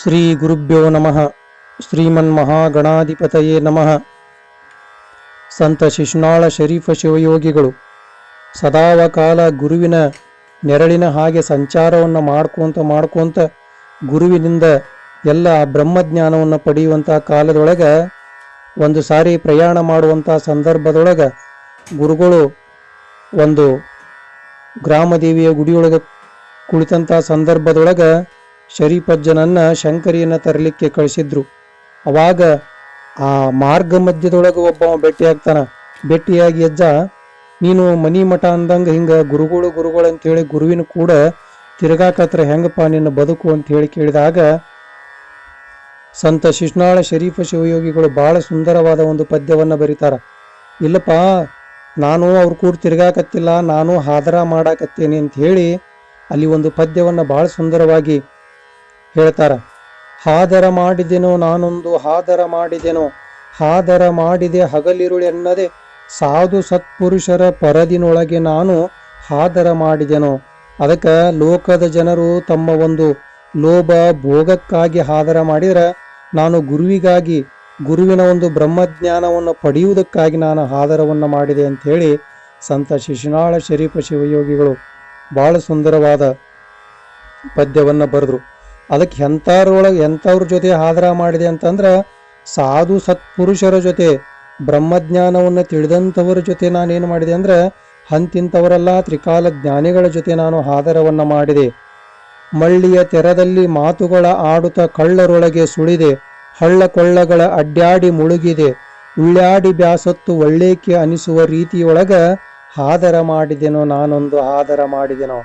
ಶ್ರೀ ಗುರುಭ್ಯೋ ನಮಃ. ಶ್ರೀಮನ್ ಶ್ರೀಮನ್ಮಹಾಗಣಾಧಿಪತಯೇ ನಮಃ. ಸಂತ ಶಿಶುನಾಳ ಶರೀಫ ಶಿವಯೋಗಿಗಳು, ಸದಾವಕಾಲ ಗುರುವಿನ ನೆರಳಿನ ಹಾಗೆ ಸಂಚಾರವನ್ನು ಮಾಡ್ಕೊಂತ ಮಾಡ್ಕೊಂತ ಗುರುವಿನಿಂದ ಎಲ್ಲ ಬ್ರಹ್ಮಜ್ಞಾನವನ್ನು ಪಡೆಯುವಂಥ ಕಾಲದೊಳಗೆ, ಒಂದು ಸಾರಿ ಪ್ರಯಾಣ ಮಾಡುವಂಥ ಸಂದರ್ಭದೊಳಗೆ ಗುರುಗಳು ಒಂದು ಗ್ರಾಮದೇವಿಯ ಗುಡಿಯೊಳಗೆ ಕುಳಿತಂಥ ಸಂದರ್ಭದೊಳಗೆ ಶರೀಫಜ್ಜನನ್ನ ಶಂಕರಿಯನ್ನ ತರಲಿಕ್ಕೆ ಕಳಿಸಿದ್ರು. ಅವಾಗ ಆ ಮಾರ್ಗ ಮಧ್ಯದೊಳಗೆ ಒಬ್ಬ ಭೇಟಿಯಾಗ್ತಾನ ಭೇಟಿಯಾಗಿ, ಅಜ್ಜ, ನೀನು ಮನಿ ಮಠ ಅಂದಂಗ ಹಿಂಗ ಗುರುಗಳು ಗುರುಗಳು ಅಂತೇಳಿ ಗುರುವಿನ ಕೂಡ ತಿರುಗಾಕತ್ರ ಹೆಂಗಪ್ಪ ನಿನ್ನ ಬದುಕು? ಅಂತ ಹೇಳಿ ಕೇಳಿದಾಗ, ಸಂತ ಶಿಶ್ನಾಳ ಶರೀಫ ಶಿವಯೋಗಿಗಳು ಬಹಳ ಸುಂದರವಾದ ಒಂದು ಪದ್ಯವನ್ನು ಬರೀತಾರ. ಇಲ್ಲಪ್ಪ, ನಾನು ಅವ್ರ ಕೂಡ ತಿರುಗಾಕತ್ತಿಲ್ಲ, ನಾನು ಹಾದರ ಮಾಡಾಕತ್ತೇನೆ ಅಂತ ಹೇಳಿ ಅಲ್ಲಿ ಒಂದು ಪದ್ಯವನ್ನು ಬಹಳ ಸುಂದರವಾಗಿ ಹೇಳ್ತಾರ, ಹಾದರ ಮಾಡಿದೆನೋ ನಾನೊಂದು ಹಾದರ ಮಾಡಿದೆನೋ, ಹಾದರ ಮಾಡಿದೆ ಹಗಲಿರುಳೆನ್ನದೆ ಸಾಧು ಸತ್ಪುರುಷರ ಪರದಿನೊಳಗೆ ನಾನು ಹಾದರ ಮಾಡಿದೆನೋ, ಅದಕ್ಕೆ ಲೋಕದ ಜನರು ತಮ್ಮ ಒಂದು ಲೋಭ ಭೋಗಕ್ಕಾಗಿ ಹಾದರ ಮಾಡಿದರೆ ನಾನು ಗುರುವಿಗಾಗಿ, ಗುರುವಿನ ಒಂದು ಬ್ರಹ್ಮಜ್ಞಾನವನ್ನು ಪಡೆಯುವುದಕ್ಕಾಗಿ ನಾನು ಹಾದರವನ್ನು ಮಾಡಿದೆ ಅಂಥೇಳಿ ಸಂತ ಶಿಶುನಾಳ ಶರೀಫ ಶಿವಯೋಗಿಗಳು ಬಹಳ ಸುಂದರವಾದ ಪದ್ಯವನ್ನು ಬರೆದ್ರು. ಅದಕ್ಕೆ ಎಂಥವ್ರೊಳಗೆ ಎಂಥವ್ರ ಜೊತೆ ಹಾದರ ಮಾಡಿದೆ ಅಂತಂದ್ರೆ ಸಾಧು ಸತ್ಪುರುಷರ ಜೊತೆ ಬ್ರಹ್ಮಜ್ಞಾನವನ್ನು ತಿಳಿದಂಥವರ ಜೊತೆ ನಾನೇನು ಮಾಡಿದೆ ಅಂದ್ರೆ ಅಂತಿಂಥವರೆಲ್ಲ ತ್ರಿಕಾಲ ಜ್ಞಾನಿಗಳ ಜೊತೆ ನಾನು ಹಾದರವನ್ನು ಮಾಡಿದೆ. ಮಳ್ಳಿಯ ತೆರದಲ್ಲಿ ಮಾತುಗಳ ಆಡುತ್ತ ಕಳ್ಳರೊಳಗೆ ಸುಳಿದೆ. ಹಳ್ಳ ಕೊಳ್ಳಗಳ ಅಡ್ಡಾಡಿ ಮುಳುಗಿದೆ. ಉಳ್ಳಾಡಿ ಬ್ಯಾಸತ್ತು ಒಳ್ಳೇಕೆ ಅನಿಸುವ ರೀತಿಯೊಳಗ ಹಾದರ ಮಾಡಿದೆನೋ ನಾನೊಂದು ಹಾದರ ಮಾಡಿದೆನೋ.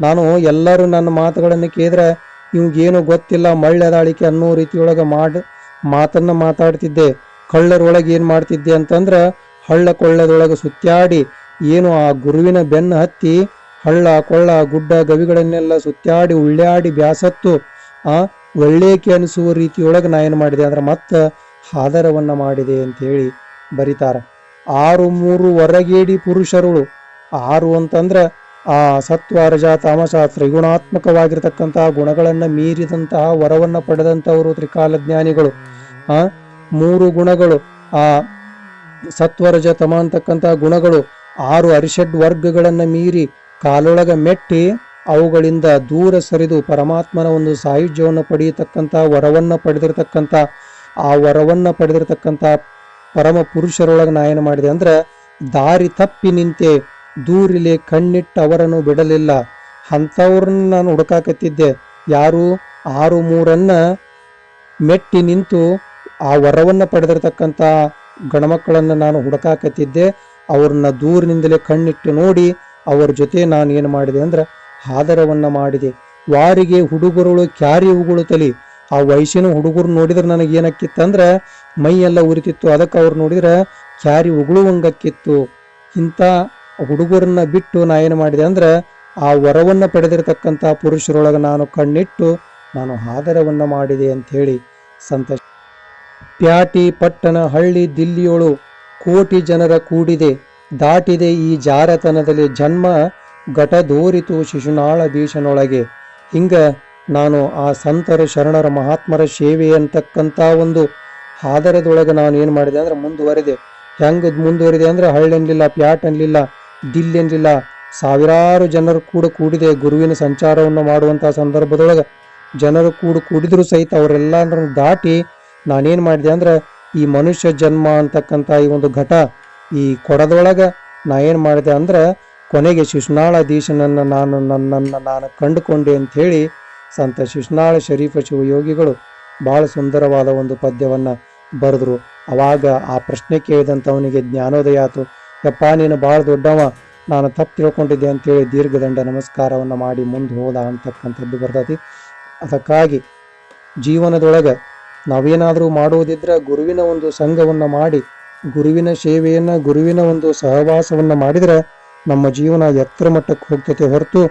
ನಾನು ಎಲ್ಲರೂ ನನ್ನ ಮಾತುಗಳನ್ನು ಕೇಳಿದ್ರೆ ಇವ್ಗೇನು ಗೊತ್ತಿಲ್ಲ, ಮಳ್ಳೆದಾಳಿಕೆ ಅನ್ನೋ ರೀತಿಯೊಳಗೆ ಮಾಡ್, ಮಾತನ್ನ ಮಾತಾಡ್ತಿದ್ದೆ. ಕಳ್ಳರೊಳಗೆ ಏನು ಮಾಡ್ತಿದ್ದೆ ಅಂತಂದ್ರೆ, ಹಳ್ಳ ಕೊಳ್ಳದೊಳಗೆ ಸುತ್ತಾಡಿ, ಏನು ಆ ಗುರುವಿನ ಬೆನ್ನು ಹತ್ತಿ, ಹಳ್ಳ, ಕೊಳ್ಳ, ಗುಡ್ಡ ಗವಿಗಳನ್ನೆಲ್ಲ ಸುತ್ತಾಡಿ, ಉಳ್ಳಾಡಿ ಬ್ಯಾಸತ್ತು, ಆ ಒಳ್ಳೇಕೆ ಅನಿಸುವ ರೀತಿಯೊಳಗೆ ನಾ ಏನು ಮಾಡಿದೆ ಅಂದ್ರೆ ಮತ್ತೆ ಹಾದರವನ್ನ ಮಾಡಿದೆ ಅಂತ ಹೇಳಿ ಬರೀತಾರ. ಆರು ಮೂರು ಹೊರಗೇಡಿ ಪುರುಷರುಳು. ಆರು ಅಂತಂದ್ರೆ ಆ ಸತ್ವ ರಜ ತಾಮಸ ತ್ರಿಗುಣಾತ್ಮಕವಾಗಿರತಕ್ಕಂತಹ ಗುಣಗಳನ್ನ ಮೀರಿದಂತಹ ವರವನ್ನ ಪಡೆದಂಥವರು ತ್ರಿಕಾಲ ಜ್ಞಾನಿಗಳು ಆ ಮೂರು ಗುಣಗಳು, ಆ ಸತ್ವರಜ ತಮ ಅಂತಕ್ಕಂತಹ ಗುಣಗಳು, ಆರು ಅರಿಷಡ್ ವರ್ಗಗಳನ್ನ ಮೀರಿ ಕಾಲೊಳಗ ಮೆಟ್ಟಿ ಅವುಗಳಿಂದ ದೂರ ಸರಿದು ಪರಮಾತ್ಮನ ಒಂದು ಸಾಯುಜ್ಯವನ್ನು ಪಡೆಯತಕ್ಕಂಥ ವರವನ್ನ ಪಡೆದಿರತಕ್ಕಂಥ, ಆ ವರವನ್ನ ಪಡೆದಿರತಕ್ಕಂಥ ಪರಮ ಪುರುಷರೊಳಗೆ ನಾ ಮಾಡಿದೆ ಅಂದ್ರೆ ದಾರಿ ತಪ್ಪಿ ನಿಂತೆ ದೂರಿಲೆ ಕಣ್ಣಿಟ್ಟು ಅವರನ್ನು ಬಿಡಲಿಲ್ಲ. ಅಂಥವ್ರನ್ನ ನಾನು ಹುಡುಕಾಕತ್ತಿದ್ದೆ. ಯಾರು? ಆರು ಮೂರನ್ನ ಮೆಟ್ಟಿ ನಿಂತು ಆ ವರವನ್ನು ಪಡೆದಿರತಕ್ಕಂಥ ಗಣಮಕ್ಕಳನ್ನ ನಾನು ಹುಡುಕಾಕತ್ತಿದ್ದೆ. ಅವ್ರನ್ನ ದೂರಿನಿಂದಲೇ ಕಣ್ಣಿಟ್ಟು ನೋಡಿ ಅವರ ಜೊತೆ ನಾನು ಏನು ಮಾಡಿದೆ ಅಂದ್ರೆ ಆದರವನ್ನು ಮಾಡಿದೆ. ವಾರಿಗೆ ಹುಡುಗರುಗಳು ಕ್ಯಾರಿ ತಲಿ. ಆ ವಯಸ್ಸಿನ ಹುಡುಗರು ನೋಡಿದ್ರೆ ನನಗೆ ಮೈ ಎಲ್ಲ ಉರಿತಿತ್ತು. ಅದಕ್ಕೆ ಅವ್ರು ನೋಡಿದ್ರೆ ಕ್ಯಾರಿ ಉಗುಳುವಂಗಕ್ಕಿತ್ತು. ಇಂಥ ಹುಡುಗರನ್ನ ಬಿಟ್ಟು ನಾ ಏನು ಮಾಡಿದೆ ಅಂದ್ರೆ ಆ ವರವನ್ನು ಪಡೆದಿರತಕ್ಕಂಥ ಪುರುಷರೊಳಗೆ ನಾನು ಕಣ್ಣಿಟ್ಟು ನಾನು ಆದರವನ್ನು ಮಾಡಿದೆ ಅಂತ ಹೇಳಿ ಸಂತೋಷ. ಪ್ಯಾಟಿ ಪಟ್ಟಣ ಹಳ್ಳಿ ದಿಲ್ಲಿಯೋಳು ಕೋಟಿ ಜನರ ಕೂಡಿದೆ. ದಾಟಿದೆ ಈ ಜಾರತನದಲ್ಲಿ ಜನ್ಮ ಘಟದೋರಿತು ಶಿಶುನಾಳ ದೀಶನೊಳಗೆ ಹಿಂಗ ನಾನು ಆ ಸಂತರ ಶರಣರ ಮಹಾತ್ಮರ ಸೇವೆ ಅಂತಕ್ಕಂಥ ಒಂದು ಆಧಾರದೊಳಗೆ ನಾನು ಏನು ಮಾಡಿದೆ ಅಂದ್ರೆ ಮುಂದುವರೆದೆ. ಹೆಂಗೆ ಮುಂದುವರಿದೆ ಅಂದ್ರೆ ಹಳ್ಳಿ ಅನ್ಲಿಲ್ಲ ಪ್ಯಾಟ್ ಅನ್ಲಿಲ್ಲ ದಿಲ್ಲಿ ಅನ್ಲಿಲ್ಲ ಸಾವಿರಾರು ಜನರು ಕೂಡ ಕೂಡಿದೆ. ಗುರುವಿನ ಸಂಚಾರವನ್ನು ಮಾಡುವಂತಹ ಸಂದರ್ಭದೊಳಗೆ ಜನರು ಕೂಡ ಕೂಡಿದ್ರು ಸಹಿತ ಅವರೆಲ್ಲರನ್ನು ದಾಟಿ ನಾನೇನು ಮಾಡಿದೆ ಅಂದ್ರೆ ಈ ಮನುಷ್ಯ ಜನ್ಮ ಅಂತಕ್ಕಂಥ ಈ ಒಂದು ಘಟ ಈ ಕೊಡದೊಳಗೆ ನಾ ಏನು ಮಾಡಿದೆ ಅಂದ್ರೆ ಕೊನೆಗೆ ಶಿಶುನಾಳಾಧೀಶನನ್ನು ನಾನು ನನ್ನನ್ನು ನಾನು ಕಂಡುಕೊಂಡೆ ಅಂತ ಹೇಳಿ ಸಂತ ಶಿಶುನಾಳ ಶರೀಫ ಶಿವಯೋಗಿಗಳು ಬಹಳ ಸುಂದರವಾದ ಒಂದು ಪದ್ಯವನ್ನು ಬರೆದ್ರು. ಅವಾಗ ಆ ಪ್ರಶ್ನೆ ಕೇಳಿದಂಥವನಿಗೆ ಜ್ಞಾನೋದಯ ಆತು. ಯಪ್ಪ, ನೀನು ಭಾಳ ದೊಡ್ಡವ. ನಾನು ತಪ್ಪು ತಿಳ್ಕೊಂಡಿದ್ದೆ ಅಂತೇಳಿ ದೀರ್ಘದಂಡ ನಮಸ್ಕಾರವನ್ನು ಮಾಡಿ ಮುಂದೆ ಹೋದ ಅಂತಕ್ಕಂಥದ್ದು ಬರ್ತೈತಿ. ಅದಕ್ಕಾಗಿ ಜೀವನದೊಳಗೆ ನಾವೇನಾದರೂ ಮಾಡುವುದಿದ್ರೆ ಗುರುವಿನ ಒಂದು ಸಂಘವನ್ನು ಮಾಡಿ, ಗುರುವಿನ ಸೇವೆಯನ್ನು, ಗುರುವಿನ ಒಂದು ಸಹವಾಸವನ್ನು ಮಾಡಿದರೆ ನಮ್ಮ ಜೀವನ ಎತ್ತರ ಮಟ್ಟಕ್ಕೆ ಹೋಗ್ತೈತೆ ಹೊರತು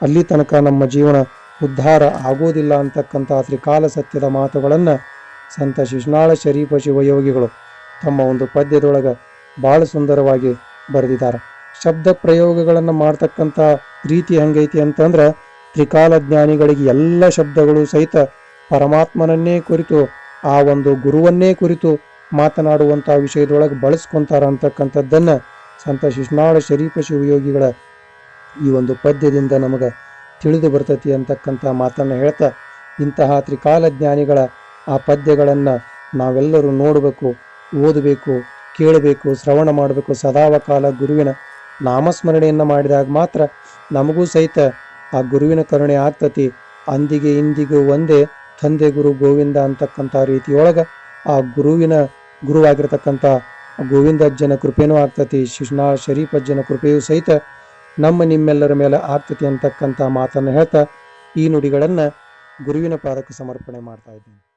ಅಲ್ಲಿ ತನಕ ನಮ್ಮ ಜೀವನ ಉದ್ಧಾರ ಆಗೋದಿಲ್ಲ ಅಂತಕ್ಕಂಥ ತ್ರಿಕಾಲ ಸತ್ಯದ ಮಾತುಗಳನ್ನು ಸಂತ ಶಿಶುನಾಳ ಶರೀಫ ಶಿವಯೋಗಿಗಳು ತಮ್ಮ ಒಂದು ಪದ್ಯದೊಳಗೆ ಭಾಳ ಸುಂದರವಾಗಿ ಬರೆದಿದ್ದಾರೆ. ಶಬ್ದ ಪ್ರಯೋಗಗಳನ್ನು ಮಾಡ್ತಕ್ಕಂಥ ರೀತಿ ಹೆಂಗೈತಿ ಅಂತಂದ್ರೆ ತ್ರಿಕಾಲ ಜ್ಞಾನಿಗಳಿಗೆ ಎಲ್ಲ ಶಬ್ದಗಳು ಸಹಿತ ಪರಮಾತ್ಮನನ್ನೇ ಕುರಿತು, ಆ ಒಂದು ಗುರುವನ್ನೇ ಕುರಿತು ಮಾತನಾಡುವಂಥ ವಿಷಯದೊಳಗೆ ಬಳಸ್ಕೊಂತಾರ ಅಂತಕ್ಕಂಥದ್ದನ್ನು ಸಂತ ಶಿಶ್ನಾಳ ಶರೀಫ ಶಿವಯೋಗಿಗಳ ಈ ಒಂದು ಪದ್ಯದಿಂದ ನಮಗೆ ತಿಳಿದು ಬರ್ತತಿ ಅಂತಕ್ಕಂಥ ಮಾತನ್ನು ಹೇಳ್ತಾ ಇಂತಹ ತ್ರಿಕಾಲ ಜ್ಞಾನಿಗಳ ಆ ಪದ್ಯಗಳನ್ನು ನಾವೆಲ್ಲರೂ ನೋಡಬೇಕು, ಓದಬೇಕು ಕೇಳಬೇಕು, ಶ್ರವಣ ಮಾಡಬೇಕು, ಸದಾವಕಾಲ ಗುರುವಿನ ನಾಮಸ್ಮರಣೆಯನ್ನು ಮಾಡಿದಾಗ ಮಾತ್ರ ನಮಗೂ ಸಹಿತ ಆ ಗುರುವಿನ ಕರುಣೆ ಆಗ್ತತಿ. ಅಂದಿಗೆ ಇಂದಿಗೂ ಒಂದೇ ತಂದೆ ಗುರು ಗೋವಿಂದ ಅಂತಕ್ಕಂಥ ರೀತಿಯೊಳಗೆ ಆ ಗುರುವಿನ ಗುರುವಾಗಿರ್ತಕ್ಕಂಥ ಗೋವಿಂದಜ್ಜನ ಕೃಪೆನೂ ಆಗ್ತತಿ. ಶಿಶ್ನಾ ಶರೀಫಜ್ಜನ ಕೃಪೆಯೂ ಸಹಿತ ನಮ್ಮ ನಿಮ್ಮೆಲ್ಲರ ಮೇಲೆ ಆಗ್ತತಿ ಅಂತಕ್ಕಂಥ ಮಾತನ್ನು ಹೇಳ್ತಾ ಈ ನುಡಿಗಳನ್ನು ಗುರುವಿನ ಪಾದಕ್ಕೆ ಸಮರ್ಪಣೆ ಮಾಡ್ತಾ ಇದ್ದೀನಿ.